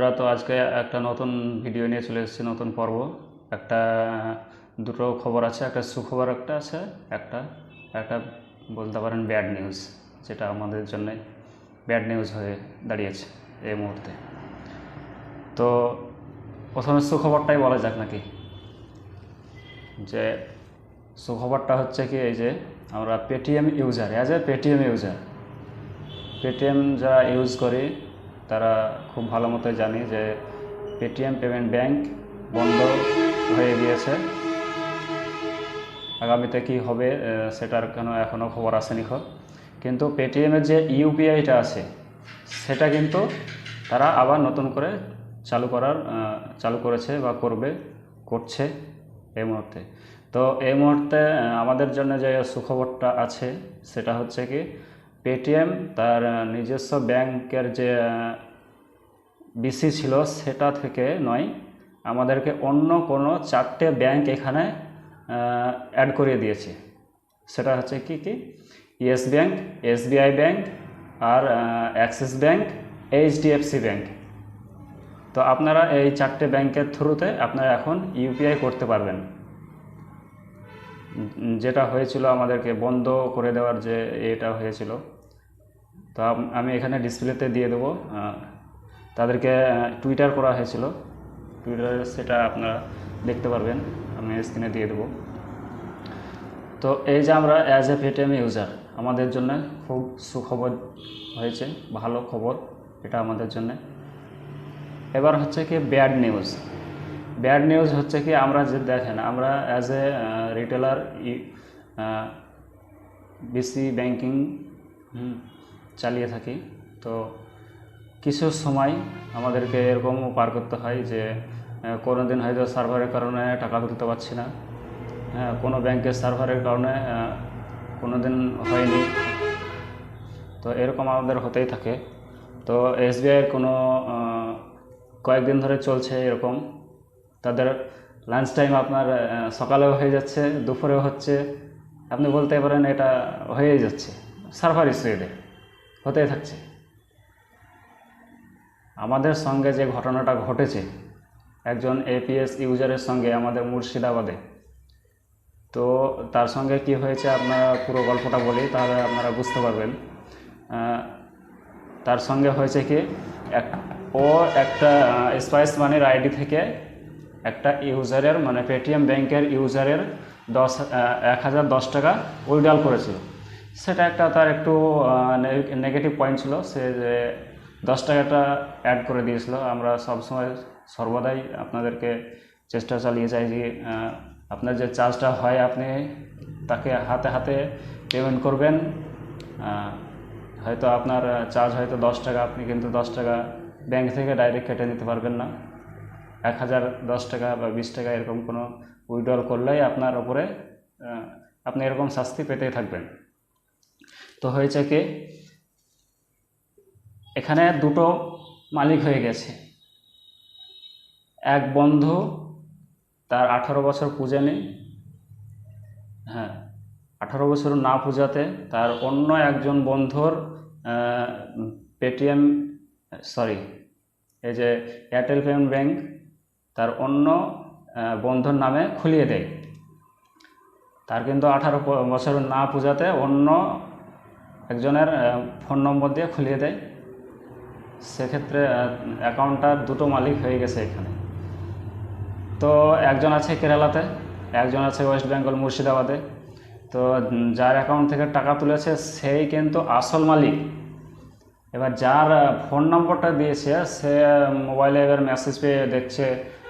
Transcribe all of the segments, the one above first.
আমরা তো আজকে একটা নতুন ভিডিও নিয়ে চলে এসেছি, নতুন পর্ব। একটা, দুটো খবর আছে, একটা সুখবর একটা আছে, একটা একটা বলতে পারেন ব্যাড নিউজ যেটা আমাদের জন্য ব্যাড নিউজ হয়ে দাঁড়িয়েছে এই মুহূর্তে। তো প্রথমে সুখবরটাই বলা যাক নাকি? যে সুখবরটা হচ্ছে কি, এই যে আমরা Paytm user as a Paytm user Paytm যারা ইউজ করি তারা খুব ভালো মতো জানি যে পেটিএম পেমেন্ট ব্যাংক বন্ধ হয়ে গিয়েছে। আগামীতে কি হবে সেটার কেন এখনও খবর আসেনি খো কিন্তু পেটিএমের যে ইউপিআইটা আছে, সেটা কিন্তু তারা আবার নতুন করে চালু করার চালু করেছে বা করবে, করছে এই মুহূর্তে। তো এই মুহূর্তে আমাদের জন্য যে সুখবরটা আছে, সেটা হচ্ছে কি পেটিএম তার নিজস্ব ব্যাংকের যে বিসি ছিল, সেটা থেকে নয়, আমাদেরকে অন্য কোনো চারটে ব্যাংক এখানে অ্যাড করিয়ে দিয়েছে। সেটা হচ্ছে কি কি? ইয়েস ব্যাংক এসবিআই ব্যাংক আর অ্যাক্সিস ব্যাংক এইচডিএফসি ব্যাংক তো আপনারা এই চারটে ব্যাংকের থ্রুতে আপনারা এখন ইউপিআই করতে পারবেন। যেটা হয়েছিল আমাদেরকে বন্ধ করে দেওয়ার যে এটা হয়েছিল, তো আমি এখানে ডিসপ্লেতে দিয়ে দেবো। তাদেরকে টুইটার করা হয়েছিল। টুইটারে সেটা আপনারা দেখতে পারবেন। আমি স্ক্রিনে দিয়ে দেবো। তো এই যে আমরা অ্যাজ এ পেটিএম ইউজার আমাদের জন্য খুব সুখবর হয়েছে, ভালো খবর এটা আমাদের জন্য। এবার হচ্ছে কি ব্যাড নিউজ ব্যাড নিউজ হচ্ছে কি, আমরা যে দেখেন, আমরা as a retailer BC banking চালিয়ে থাকি। তো কিছু সময় আমাদেরকে এরকমও পার করতে হয় যে কোনো দিন হয়তো সার্ভারের কারণে টাকা তুলতে পারছি না। হ্যাঁ কোনো ব্যাংকের সার্ভারের কারণে কোনো দিন হয়নি। তো এরকম আমাদের হতেই থাকে। তো এসবিআইয়ের কোনো কয়েকদিন ধরে চলছে এরকম। তাদের লাঞ্চ টাইম আপনার সকালেও হয়ে যাচ্ছে, দুপুরেও হচ্ছে। আপনি বলতে পারেন এটা হয়েই যাচ্ছে। সার্ভার ইস্যু হতেই থাকছে। আমাদের সঙ্গে যে ঘটনাটা ঘটেছে, একজন এপিএস ইউজারের সঙ্গে আমাদের মুর্শিদাবাদে, তো তার সঙ্গে কি হয়েছে আপনারা পুরো গল্পটা বলি, তাহলে আপনারা বুঝতে পারবেন। তার সঙ্গে হয়েছে কি, এক, ও একটা স্পাইস মানির আইডি থেকে একটা ইউজারের মানে পেটিএম ব্যাংকের ইউজারের দশ এক হাজার দশ টাকা উইড্রল করেছিল সেটা একটা তার একটু নেগেটিভ পয়েন্ট ছিল। সে যে দশ টাকাটা অ্যাড করে দিয়েছিল। আমরা সবসময় সর্বদাই আপনাদেরকে চেষ্টা চালিয়ে যাই যে আপনার যে চার্জটা হয়, আপনি তাকে হাতে হাতে পেমেন্ট করবেন। হয়তো আপনার চার্জ হয়তো দশ টাকা, আপনি কিন্তু দশ টাকা ব্যাংক থেকে ডাইরেক্ট কেটে নিতে পারবেন না। এক হাজার দশ টাকা বা বিশ টাকা এরকম কোনো উইড্রল করলেই আপনার ওপরে আপনি এরকম শাস্তি পেতেই থাকবেন। তো হয়েছে কি, এখানে দুটো মালিক হয়ে গেছে। এক বন্ধু, তার আঠারো বছর পূজা নেই। হ্যাঁ আঠারো বছর না পূজাতে তার অন্য একজন বন্ধুর পেটিএম সরি এই যে এয়ারটেল পেমেন্ট ব্যাংক তার অন্য বন্ধুর নামে খুলিয়ে দেয়। তার কিন্তু আঠারো বছর না পূজাতে অন্য একজনের ফোন নম্বর দিয়ে খুলিয়ে দেয়। সেক্ষেত্রে অ্যাকাউন্টটার দুটো মালিক হয়ে গেছে এখানে। তো একজন আছে কেরালাতে, একজন আছে ওয়েস্ট বেঙ্গল মুর্শিদাবাদে। তো যার অ্যাকাউন্ট থেকে টাকা তুলেছে, সেই কিন্তু আসল মালিক। এবার যার ফোন নম্বরটা দিয়েছে, সে মোবাইলে এবার মেসেজ পেয়ে দেখছে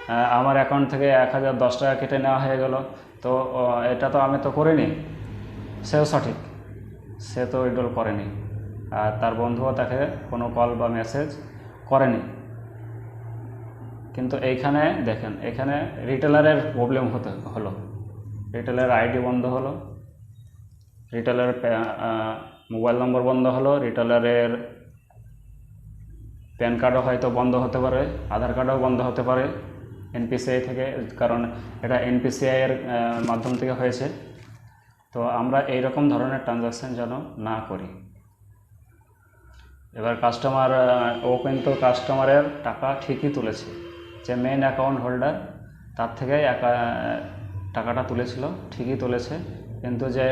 আমার অ্যাকাউন্ট থেকে এক হাজার দশ টাকা কেটে নেওয়া হয়ে গেল। তো এটা তো আমি তো করিনি। সেও সঠিক। সে তো উইড্রল করেনি। আর তার বন্ধুও তাকে কোনো কল বা মেসেজ করেনি। কিন্তু এইখানে দেখেন, এখানে রিটেলারের প্রবলেম হতে, হলো। রিটেলার আইডি বন্ধ হলো। রিটেলার মোবাইল নম্বর বন্ধ হলো। রিটেলারের প্যান কার্ডও হয়তো বন্ধ হতে পারে, আধার কার্ডও বন্ধ হতে পারে। এনপিসিআই থেকে, কারণ এটা এনপিসিআই এর মাধ্যম থেকে হয়েছে। তো আমরা এই রকম ধরনের ট্রানজাকশান যেন না করি। এবার কাস্টমার ও কিন্তু কাস্টমারের টাকা ঠিকই তুলেছে। যে মেন অ্যাকাউন্ট হোল্ডার তার থেকে একা টাকাটা তুলেছিল, ঠিকই তুলেছে। কিন্তু যে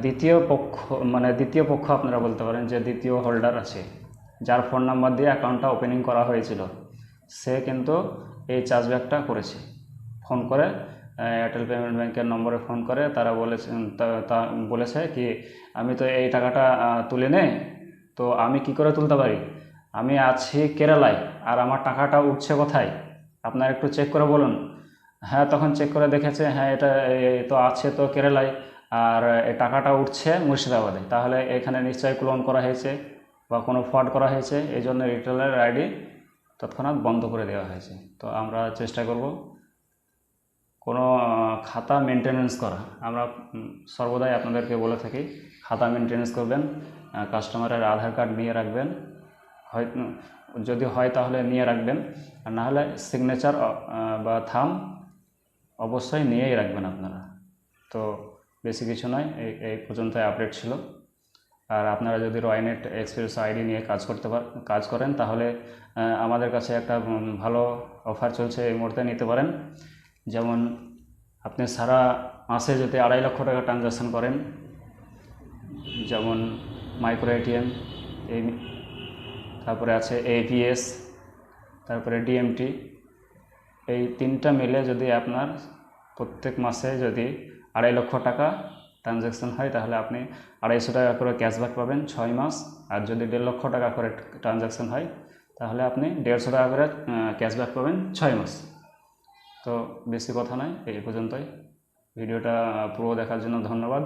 দ্বিতীয় পক্ষ মানে দ্বিতীয় পক্ষ আপনারা বলতে পারেন যে দ্বিতীয় হোল্ডার আছে। যার ফোন নাম্বার দিয়ে অ্যাকাউন্টটা ওপেনিং করা হয়েছিল। সে কিন্তু এই চার্জব্যাকটা করেছে। ফোন করে এয়ারটেল পেমেন্ট ব্যাংকের নম্বরে ফোন করে, তারা বলেছে তা- বলেছে কি, আমি তো এই টাকাটা তুলে নেই, তো আমি কি করে তুলতে পারি? আমি আছি কেরালায়, আর আমার টাকাটা উঠছে কোথায়? আপনার একটু চেক করে বলুন। হ্যাঁ তখন চেক করে দেখেছে হ্যাঁ এটা তো আছে তো কেরালায়, আর এই টাকাটা উঠছে মুর্শিদাবাদে। তাহলে এখানে নিশ্চয়ই ক্লোন করা হয়েছে বা কোনো ফ্রড করা হয়েছে, এই জন্য রিটেলার আইডি তৎক্ষণাৎ বন্ধ করে দেওয়া হয়েছে। তো আমরা চেষ্টা করব কোনো খাতা মেনটেনেন্স করা। আমরা সর্বদাই আপনাদেরকে বলে থাকি, খাতা মেনটেনেন্স করবেন কাস্টমারের আধার কার্ড নিয়ে রাখবেন, হয় যদি হয় তাহলে নিয়ে রাখবেন, আর না হলে সিগনেচার বা থাম অবশ্যই নিয়েই রাখবেন আপনারা। তো বেশি কিছু নয়, এই এই পর্যন্তই আপডেট ছিল। আর আপনারা যদি রয়নেট এক্সপ্রেস আইডি নিয়ে কাজ করতে কাজ করেন, তাহলে আমাদের কাছে একটা ভালো অফার চলছে এই মুহূর্তে নিতে পারেন। যেমন, আপনি সারা মাসে যদি আড়াই লক্ষ টাকা ট্রানজ্যাকশন করেন, যেমন মাইক্রো এটিএম এই তারপরে আছে এপিএস তারপরে ডিএমটি এই তিনটা মিলে যদি আপনার প্রত্যেক মাসে যদি আড়াই লক্ষ টাকা ট্রানজ্যাকশন হয়, তাহলে আপনি আড়াইশো টাকা করে ক্যাশব্যাক পাবেন ছয় মাস। আর যদি দেড় লক্ষ টাকা করে ট্রানজ্যাকশন হয়, তাহলে আপনি দেড়শো টাকা করে ক্যাশব্যাক পাবেন ছয় মাস। তো বেশি কথা নয়, এই পর্যন্তই। ভিডিওটা পুরো দেখার জন্য ধন্যবাদ।